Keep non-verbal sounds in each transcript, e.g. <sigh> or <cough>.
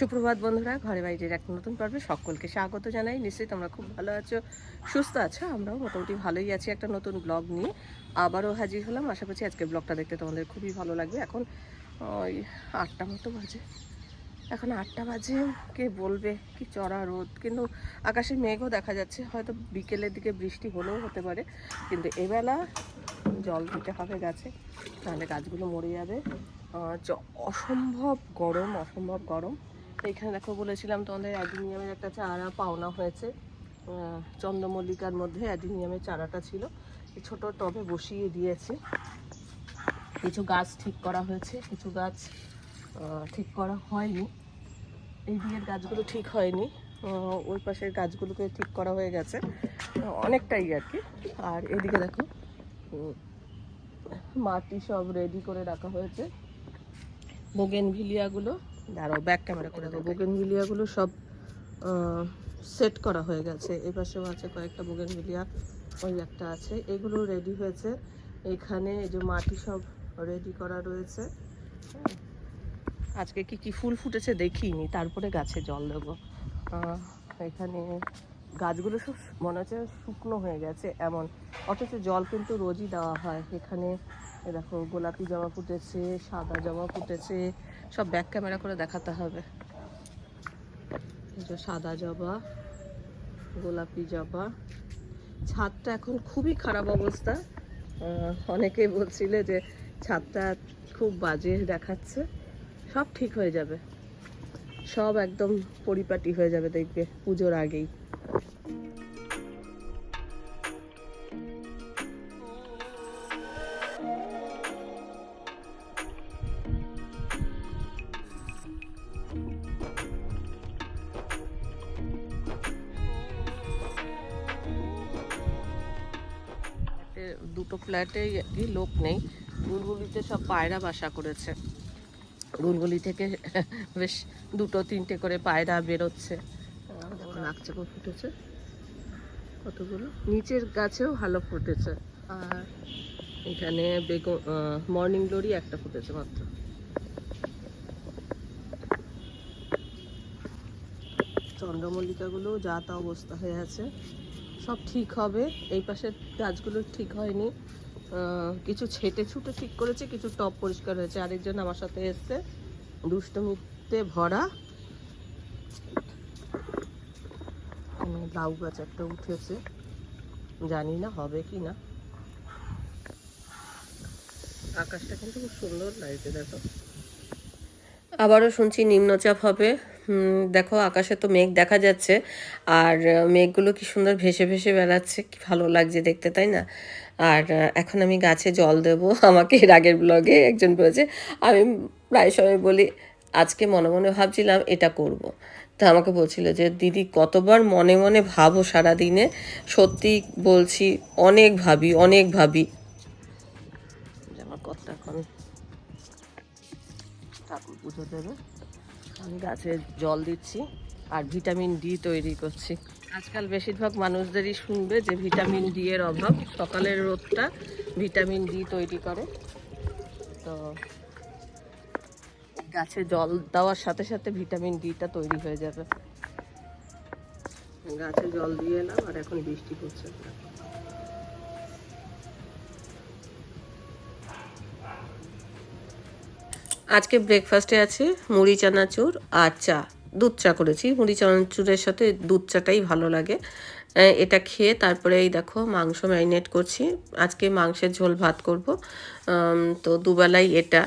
সুপ্রভাত বন্ধুরা, ঘরে বাইরের এক নতুন পর্বে সকলকে স্বাগত জানাই। নিশ্চয়ই তোমরা খুব ভালো আছো, সুস্থ আছো, আমরাও মোটামুটি ভালোই আছি একটা নতুন ব্লগ নিয়ে। আবারও হাজির হলাম। আশা করছি আজকে ব্লগটা দেখতে তোমাদের খুবই ভালো লাগবে। এখন, ওই আটটা মতো বাজে। এখন আটটা বাজে, কে বলবে? কি চড়া রোদ? কিন্তু আকাশে মেঘও দেখা যাচ্ছে। হয়তো বিকেলের দিকে বৃষ্টি হলেও হতে পারে। কিন্তু এবেলা জল দিতে হবে গাছে তাহলে গাছগুলো মরে যাবে। অসম্ভব গরম অসম্ভব গরম। এখানে দেখো বলেছিলাম তোমাদের অ্যাডিনিয়ামের একটা চারা পাওনা হয়েছে। চন্দ্রমল্লিকার মধ্যে অ্যাডিনিয়ামের চারাটা ছিল। ছোট টবে বসিয়ে দিয়েছে। কিছু গাছ ঠিক করা হয়েছে, কিছু গাছ ঠিক করা হয়নি। এই দিকের গাছগুলো ঠিক হয়নি। ওই পাশের গাছগুলোকে ঠিক করা হয়ে গেছে। অনেকটাই আর কি। আর এদিকে দেখো মাটি সব রেডি করে রাখা হয়েছে। বোগেন ভিলিয়াগুলো দাঁড়াও ব্যাক ক্যামেরা করে দেবো বোগেন ভিলিয়াগুলো সব সেট করা হয়ে গেছে। এই পাশেও আছে কয়েকটা বোগেন ভিলিয়া ওই একটা আছে। এগুলো রেডি হয়েছে। এখানে এই যে মাটি সব রেডি করা রয়েছে। হ্যাঁ। আজকে কি কি ফুল ফুটেছে দেখিনি তারপরে গাছে জল দেবো। এখানে গাছগুলো সব মনে হচ্ছে শুকনো হয়ে গেছে এমন। অথচ জল কিন্তু রোজই দেওয়া হয়। এখানে এ দেখো গোলাপি জবা ফুটেছে সাদা জবা ফুটেছে সব ব্যাক ক্যামেরা করে দেখাতে হবে। সাদা জবা, গোলাপি জবা। ছাদটা এখন খুবই খারাপ অবস্থা। অনেকেই বলছিলে যে ছাদটা খুব বাজে দেখাচ্ছে। সব ঠিক হয়ে যাবে। সব একদম পরিপাটি হয়ে যাবে দেখবে পুজোর আগেই। দুটো ফ্ল্যাটে কি লোক নেই। গুলগুলিতে সব পায়রা বাসা করেছে। গুলগুলি থেকে বেশ দুটো তিনটে করে পায়রা বেরোচ্ছে। লাগছে ফুটেছে। কতগুলো? নিচের গাছেও ভালো ফুটেছে। আর এখানে বেগুন মর্নিং গ্লোরি একটা ফুটেছে মাত্র। চন্দ্রমল্লিকাগুলো যা তা অবস্থা হয়ে আছে। সব ঠিক হবে। এই পাশের গাছগুলো ঠিক হয়নি। কিছু ছেটে ছুটে ঠিক করেছে, কিছু টপ পরিষ্কার হয়েছে। আরেকজন আমার সাথে এসছে, দুষ্টমিতে ভরা। লাউ গাছ একটা উঠেছে। জানি না হবে কি না। আকাশটা কিন্তু খুব সুন্দর লাগছে, দেখো। আবারও শুনছি নিম্নচাপ হবে। দেখো আকাশে তো মেঘ দেখা যাচ্ছে। আর মেঘগুলো কি সুন্দর ভেসে ভেসে বেড়াচ্ছে, কি ভালো লাগছে দেখতে, তাই না? আর এখন আমি গাছে জল দেব। <laughs> আমাকে এর আগের ব্লগে একজন বলেছে, আমি প্রায় সময় বলি, আজকে মনে মনে ভাবছিলাম এটা করব। তা আমাকে বলছিল যে, দিদি, কতবার মনে মনে ভাবো সারাদিনে? সত্যি বলছি, অনেক ভাবি অনেক ভাবি। আমার কতটা এখন ঠাকুর পুজো দেবে। আমি গাছে জল দিচ্ছি আর ভিটামিন ডি তৈরি করছি। আজকাল বেশিরভাগ মানুষদেরই শুনবে যে ভিটামিন ডি এর অভাব। সকালের রোদটা ভিটামিন ডি তৈরি করে। তো গাছে জল দেওয়ার সাথে সাথে ভিটামিন ডিটা তৈরি হয়ে যাবে। গাছে জল দিয়ে এলাম আর এখন বৃষ্টি পড়ছে। আজকে ব্রেকফাস্টে আছে মুড়ি, চানাচুর আর চা। দুধ চা করেছি। মুড়ি, চানাচুরের সাথে দুধ চাটাই ভালো লাগে। এটা খেয়ে তারপরে এই দেখো মাংস ম্যারিনেট করছি। আজকে মাংসের ঝোল ভাত করব। তো দুবেলাই এটা।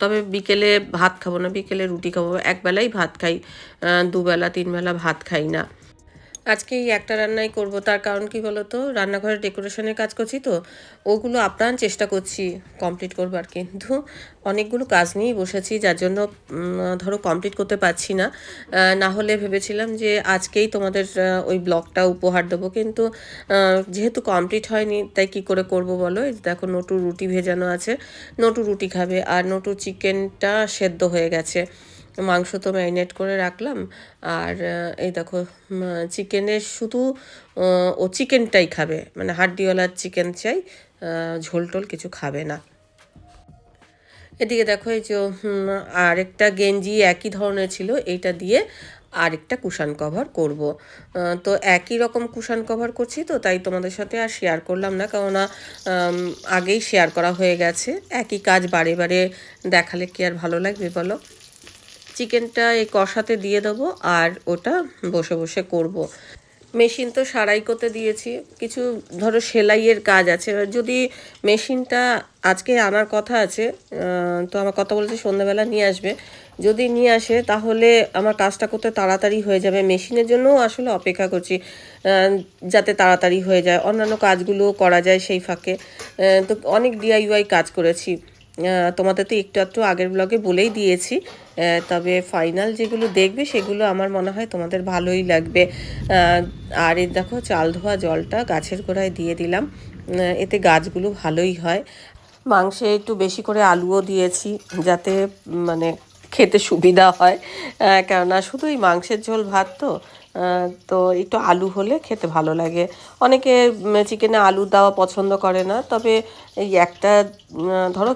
তবে বিকেলে ভাত খাব না, বিকেলে রুটি খাব। একবেলাই ভাত খাই। দুবেলা, তিনবেলা ভাত খাই না। আজকে এই একটা রান্নাই করব। তার কারণ কি বলতো? রান্নাঘরের ডেকোরেশনের কাজ করছি তো। ওগুলো আপ্রাণ চেষ্টা করছি কমপ্লিট করবার কিন্তু অনেকগুলো কাজ নিয়েই বসেছি, যার জন্য ধরো কমপ্লিট করতে পারছি না। না হলে ভেবেছিলাম যে আজকেই তোমাদের ওই ব্লগটা উপহার দেবো। কিন্তু যেহেতু কমপ্লিট হয়নি, তাই কি করে করব বলো? দেখো নটু রুটি ভেজানো আছে। নটু রুটি খাবে আর নটু চিকেনটা সেদ্ধ হয়ে গেছে। মাংস তো ম্যারিনেট করে রাখলাম। আর এই দেখো চিকেনের শুধু ও চিকেনটাই খাবে। মানে হাড্ডিওয়ালার চিকেন চাই আহ, ঝোল টোল কিছু খাবে না। এদিকে দেখো এই যে আরেকটা গেঞ্জি একই ধরনের ছিল। এইটা দিয়ে আরেকটা কুশান কভার করব। তো একই রকম কুশান কভার করছি তো তাই তোমাদের সাথে আর শেয়ার করলাম না। কেননা আগেই শেয়ার করা হয়ে গেছে। একই কাজ বারে বারে দেখালে কি আর ভালো লাগবে বলো? চিকেনটা এই কষাতে দিয়ে দেবো আর ওটা বসে বসে করব। মেশিন তো সারাই করতে দিয়েছি। কিছু ধরো সেলাইয়ের কাজ আছে। যদি মেশিনটা আজকে আনার কথা আছে তো আমার কথা বলছে সন্ধ্যাবেলা নিয়ে আসবে। যদি নিয়ে আসে, তাহলে আমার কাজটা করতে তাড়াতাড়ি হয়ে যাবে। মেশিনের জন্যও আসলে অপেক্ষা করছি যাতে তাড়াতাড়ি হয়ে যায়। অন্যান্য কাজগুলোও করা যায় সেই ফাঁকে। তো অনেক ডিআইওয়াই কাজ করেছি। তোমাদের তো একটু একটু আগের ব্লগে বলেই দিয়েছি। তবে ফাইনাল যেগুলো দেখবে সেগুলো আমার মনে হয় তোমাদের ভালোই লাগবে। আর এই দেখো চাল ধোয়া জলটা গাছের গোড়ায় দিয়ে দিলাম। এতে গাছগুলো ভালোই হয়। মাংসে একটু বেশি করে আলুও দিয়েছি যাতে মানে খেতে সুবিধা হয়। কেননা শুধু শুধুই মাংসের ঝোল ভাত তো। তো একটু আলু হলে খেতে ভালো লাগে। অনেকে চিকেনে আলু দেওয়া পছন্দ করে না। তবে এই একটা ধরো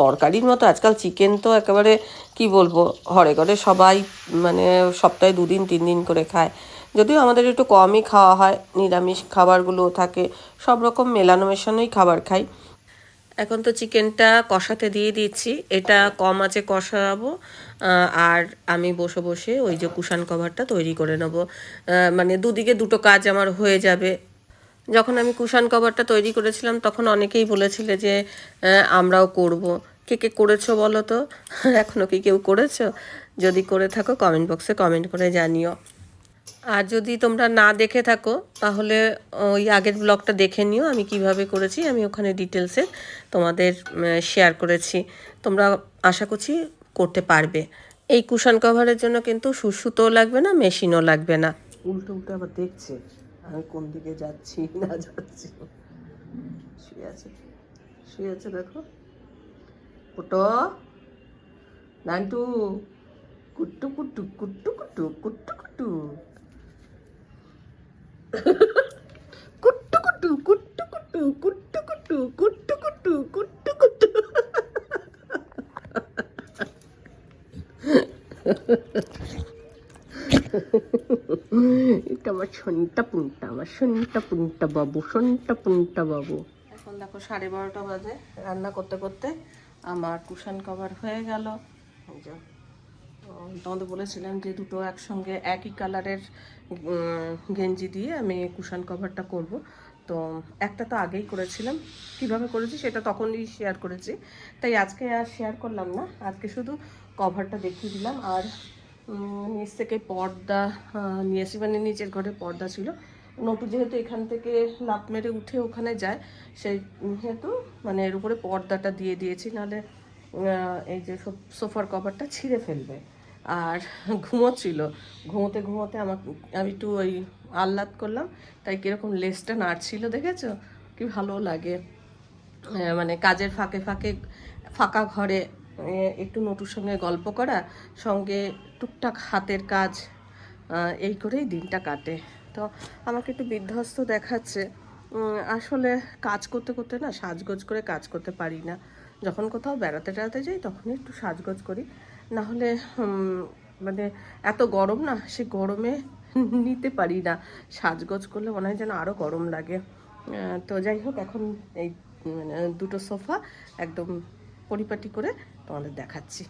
তরকারির মতো, আজকাল চিকেন তো একেবারে কি বলব, ঘরে ঘরে সবাই মানে সপ্তাহে দুদিন তিন দিন করে খায়। যদিও আমাদের একটু কমই খাওয়া হয়, নিরামিষ খাবারগুলো থাকে, সব রকম মেলানো মেশানোই খাবার খাই। এখন তো চিকেনটা কষাতে দিয়ে দিচ্ছি, এটা কম আছে কষাবো আর আমি বসে বসে ওই যে কুশান কভারটা তৈরি করে নেব। মানে দুদিকে দুটো কাজ আমার হয়ে যাবে যখন আমি কুশান কভারটা তৈরি করেছিলাম, তখন অনেকেই বলেছিলে যে আমরাও করব। কে কে করেছ বলো তো? <laughs> এখনও কি কেউ করেছ? যদি করে থাকো কমেন্ট বক্সে কমেন্ট করে জানিও। আর যদি তোমরা না দেখে থাকো, তাহলে ওই আগের ব্লগটা দেখে নিও। আমি কীভাবে করেছি, আমি ওখানে ডিটেলসে তোমাদের শেয়ার করেছি। তোমরা আশা করছি করতে পারবে। এই কুশন কভারের জন্য কিন্তু সুসুতোও লাগবে না মেশিনও লাগবে না। উল্টো উল্টো আবার দেখছে। আমি কোন দিকে যাচ্ছি না যাচ্ছি শুয়ে আছে শুয়ে আছে দেখো পুটো নান্টু কুট্টু কুট্টু কুট্টু কুট্টু কুট্টু কুট্টু কুট্টু কুট্টু কুট্টু কুট্টু কুট্টু কুট্টু কুট্টু কুট্টু কুট্টু কুট্টু এটা আমার সন্টা পুনটা, আমার সন্টা পুনটা বাবু, সন্টা পুনটা বাবু। এখন দেখো সাড়ে বারোটা বাজে। রান্না করতে করতে আমার কুশান কভার হয়ে গেল। তোমাদের বলেছিলাম যে দুটো একসঙ্গে একই কালারের গেঞ্জি দিয়ে আমি কুশান কভারটা করব। তো একটা তো আগেই করেছিলাম। কীভাবে করেছি সেটা তখনই শেয়ার করেছি। তাই আজকে আর শেয়ার করলাম না। আজকে শুধু কভারটা দেখিয়ে দিলাম। আর নিচ থেকে পর্দা নিয়ে এসেছি মানে নিচের ঘরে পর্দা ছিল। নটু যেহেতু এখান থেকে লাফ মেরে উঠে ওখানে যায়, সেই হেতু মানে এর উপরে পর্দাটা দিয়ে দিয়েছি। নাহলে এই যে সোফার কভারটা ছিঁড়ে ফেলবে। আর ঘুমোচ্ছিল। ঘুমোতে ঘুমোতে আমার আমি একটু ওই আহ্লাদ করলাম। তাই কীরকম লেসটা নাড়ছিল, দেখেছ? কি ভালো লাগে। মানে কাজের ফাঁকে ফাঁকে ফাঁকা ঘরে একটু নটুর সঙ্গে গল্প করা, সঙ্গে টুকটাক হাতের কাজ এই করেই দিনটা কাটে। তো আমাকে একটু বিধ্বস্ত দেখাচ্ছে আসলে কাজ করতে করতে না সাজগোজ করে কাজ করতে পারি না। যখন কোথাও বেড়াতে টেড়াতে যাই তখনই একটু সাজগোজ করি। না হলে মানে এত গরম না, সে গরমে নিতে পারি না। সাজগোজ করলে মনে হয় যেন আরও গরম লাগে। তো যাই হোক, এখন এই মানে দুটো সোফা একদম পরিপাটি করে তোমাদের দেখাচ্ছি।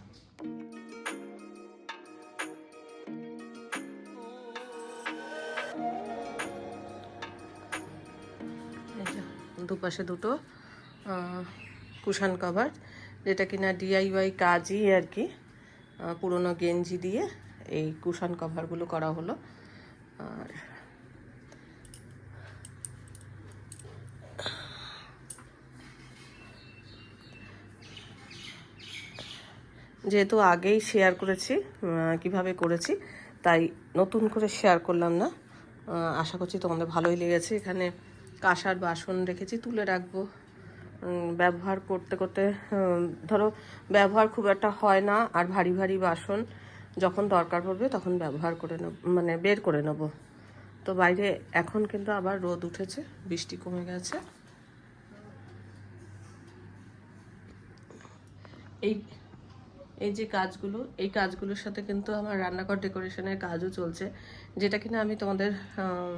দুপাশে দুটো কুশান কভার যেটা কিনা ডিআইওয়াই কাজই আর কি পুরোনো গেঞ্জি দিয়ে এই কুশান কভারগুলো করা হলো। আর যেহেতু আগেই শেয়ার করেছি কীভাবে করেছি, তাই নতুন করে শেয়ার করলাম না। আশা করছি তোমাদের ভালোই লেগেছে। এখানে কাঁসার বাসন রেখেছি, তুলে রাখব। ব্যবহার করতে করতে ধরো ব্যবহার খুব একটা হয় না, আর ভারী ভারী বাসন যখন দরকার পড়বে তখন ব্যবহার করে নেব মানে বের করে নেব। তো বাইরে এখন কিন্তু আবার রোদ উঠেছে, বৃষ্টি কমে গেছে। এই এই যে কাজগুলো, এই কাজগুলোর সাথে কিন্তু আমার রান্নাঘর ডেকোরেশনের কাজও চলছে, যেটা কিনা আমি তোমাদের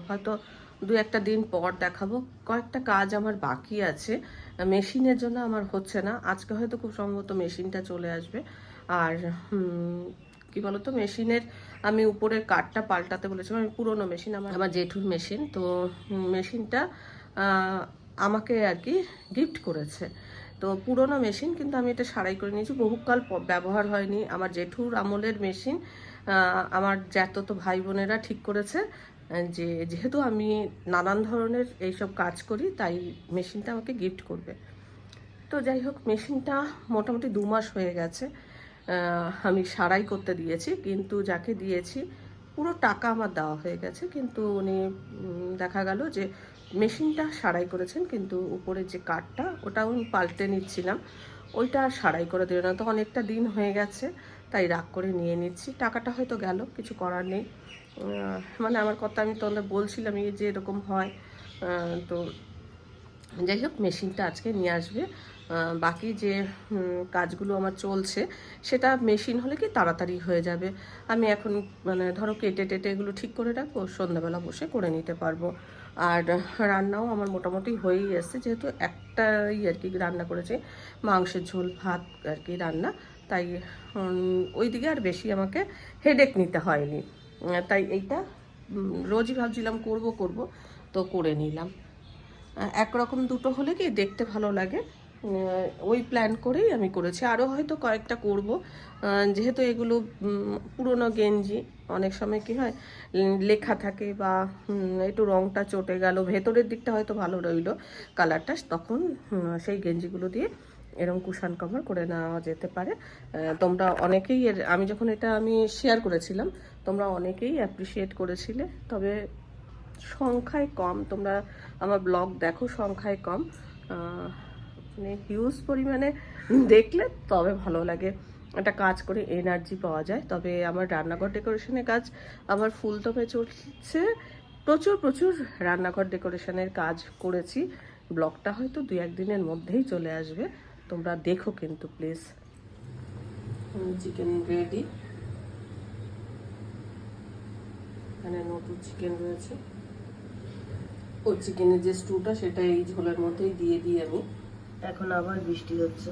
হয়তো দু একটা দিন পর দেখাবো। কয়েকটা কাজ আমার বাকি আছে, মেশিনের জন্য আমার হচ্ছে না, আজকে হয়তো খুব সম্ভবত মেশিনটা চলে আসবে। আর কি বলতো, মেশিনের আমি উপরের কাঠটা পাল্টাতে বলেছিলাম আমি পুরোনো মেশিন, আমার আমার জেঠুর মেশিন, তো মেশিনটা আমাকে আর কি গিফট করেছে। তো পুরোনো মেশিন, কিন্তু আমি এটা সারাই করে নিয়েছি। বহুকাল ব্যবহার হয়নি। আমার জেঠুর আমলের মেশিন আমার জ্যাঠতো ভাই বোনেরা ঠিক করেছে যে যেহেতু আমি নানান ধরনের এইসব কাজ করি, তাই মেশিনটা আমাকে গিফট করবে। তো যাই হোক, মেশিনটা মোটামুটি দু মাস হয়ে গেছে আমি সারাই করতে দিয়েছি, কিন্তু যাকে দিয়েছি, পুরো টাকা আমার দেওয়া হয়ে গেছে। কিন্তু উনি দেখা গেল যে মেশিনটা সারাই করেছেন, কিন্তু উপরের যে কাঠটা, ওটাও আমি পাল্টে নিচ্ছিলাম। ওইটা আর সারাই করে দিল না, তো অনেকটা দিন হয়ে গেছে, তাই রাগ করে নিয়ে নিচ্ছি। টাকাটা হয়তো গেল, কিছু করার নেই। মানে আমার কথা আমি তোমাদের বলছিলাম এই যে এরকম হয়। তো যাই হোক, মেশিনটা আজকে নিয়ে আসবে। বাকি যে কাজগুলো আমার চলছে, সেটা মেশিন হলে কি তাড়াতাড়ি হয়ে যাবে? আমি এখন মানে ধরো কেটে টেটে এগুলো ঠিক করে রাখব, সন্ধ্যাবেলা বসে করে নিতে পারব। আর রান্নাও আমার মোটামুটি হয়েই এসছে, যেহেতু একটাই আর কি রান্না করেছে, মাংসের ঝোল, ভাত আর কি রান্না। তাই ওই দিকে আর বেশি আমাকে হেডেক নিতে হয়নি। তাই এইটা রোজই ভাবছিলাম করব করব, তো করে নিলাম। একরকম দুটো হলে কি দেখতে ভালো লাগে ওই প্ল্যান করেই আমি করেছি। আরও হয়তো কয়েকটা করব। যেহেতু এগুলো পুরনো গেঞ্জি, অনেক সময় কি হয়, লেখা থাকে বা একটু রংটা চটে গেল, ভেতরের দিকটা হয়তো ভালো রইল কালারটা তখন সেই গেঞ্জিগুলো দিয়ে এরকম কুশান কভার করে নেওয়া যেতে পারে। তোমরা অনেকেই এর, আমি যখন এটা আমি শেয়ার করেছিলাম, তোমরা অনেকেই অ্যাপ্রিসিয়েট করেছিলে, তবে সংখ্যায় কম। তোমরা আমার ব্লগ দেখো, সংখ্যায় কম। মানে হিউজ পরিমাণে দেখলে তবে ভালো লাগে। একটা কাজ করে এনার্জি পাওয়া যায়। তবে আমার রান্নাঘর ডেকোরেশনের কাজ, আমার ফুলদমে চলছে প্রচুর প্রচুর রান্নাঘর ডেকোরেশনের কাজ করেছি। ব্লগটা হয়তো দু একদিনের মধ্যেই চলে আসবে। তোমরা দেখো কিন্তু প্লিজ চিকেন রেডি এখানে নতুন চিকেন রয়েছে। ও চিকেনের যে স্টুটা সেটা এই ঝোলের মধ্যেই দিয়ে দিই আমি। এখন আবার বৃষ্টি হচ্ছে।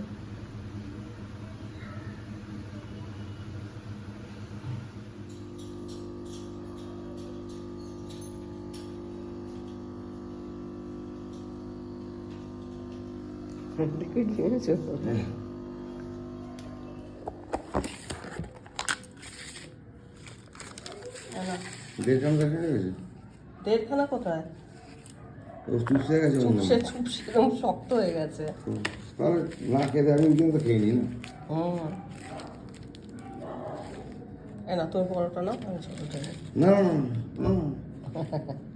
লিকুইড কিনেছো দেড়খান কোথায়? চুপসে গেছে চুপসে চুপসে এরকম শক্ত হয়ে গেছে। তাহলে না খেতে আমি কিন্তু খেয়ে নিই না। হুম। না তোর বড়টা না না না না, <laughs>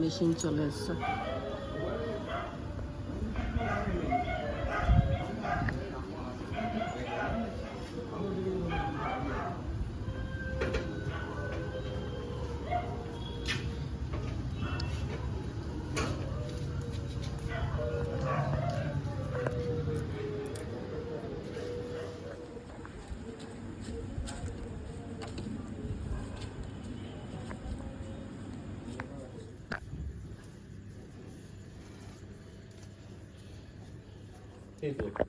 মেশিন চলে এসছে।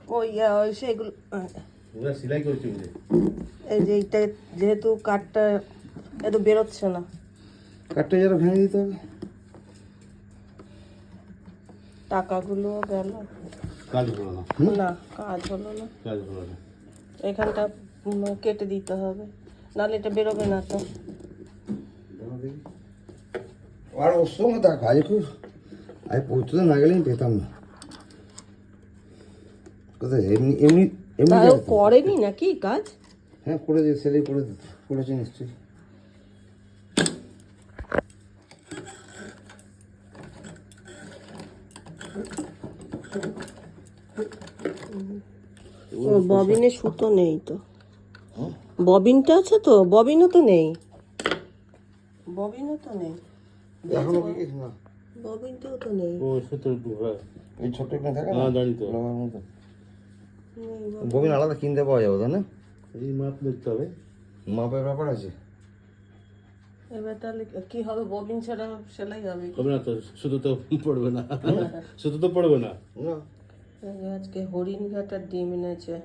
ওই ওই সেগুলো ওরা সেলাই করছে এই যে এইটা যেহেতু কাঠটা এত বেরোচ্ছে না। কাঠটা যারা ভেঙে দিতে হবে। টাকাগুলো গেল। কাজ হলো না। না কাজ হলো না। কাজ হলো না। এখানটা কেটে দিতে হবে। নাহলে এটা বেরোবে না তো। আর ওর সঙ্গে দেখ আজ খুব আজ পৌঁছতে না গেলে পেতাম না। কোথায়? এমনি এমনি এমনি তাও করেনি নাকি কাজ? হ্যাঁ করে দিয়ে সেলাই করে করেছে নিশ্চয়ই। ববিনে সুতো নেই তো। ববিনটা আছে তো? ববিনও তো নেই। ববিনও তো নেই। না। ববিনটাও তো নেই। ও সুতো এই ছোট এখানে থাকে না? হ্যাঁ, দাঁড়িয়ে তো। ববিন আলাদা কিনতে পাওয়া যাবে তাই না? এই মাপ দেখতে হবে। মাপের ব্যাপার আছে। এবার তাহলে কি হবে ববিন ছাড়া সেলাই হবে হবে না তো শুধু তো পড়বে না। শুধু তো পড়বে না। না। আজকে হরিণ ঘাটার ডিম এনেছে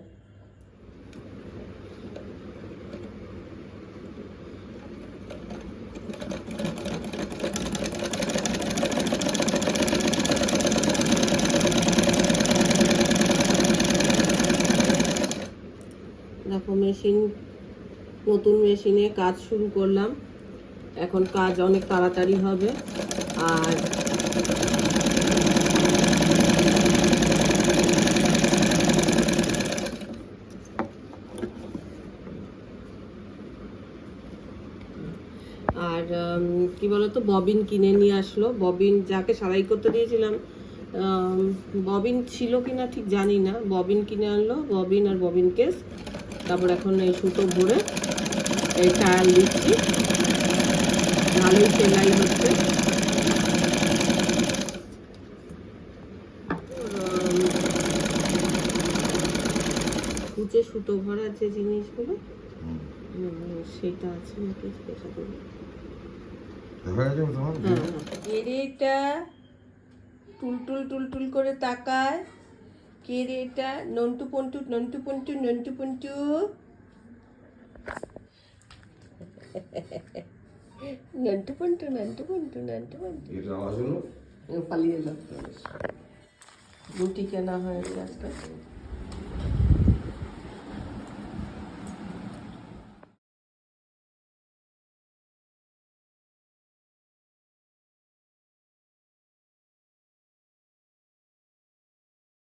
দেখো মেশিন, নতুন মেশিনে কাজ শুরু করলাম। এখন কাজ অনেক তাড়াতাড়ি হবে। আর আর কি বলতো, ববিন কিনে নিয়ে আসলো। ববিন যাকে সারাই করতে দিয়েছিলাম ববিন ছিল কিনা ঠিক জানি না। ববিন কিনে আনলো, ববিন আর ববিন কেস তারপর এখন এই সুতো ভরে এই টায়াল দিচ্ছি ভালোই সেলাই হচ্ছে। কুচে সুতো ভরার যে জিনিসগুলো সেইটা আছে নাকি সেটা করব এটা টুল টুল টুল টুল করে তাকায়। কে রে এটা নন্টু পন্টু নন্টু পন্টু নন্টু পন্টু নন্টু পন্টু নন্টু পন্টু নন্টু পন্টু এটা আওয়াজ হলো পালিয়ে এলো রুটি কেনা হয়েছে আজকে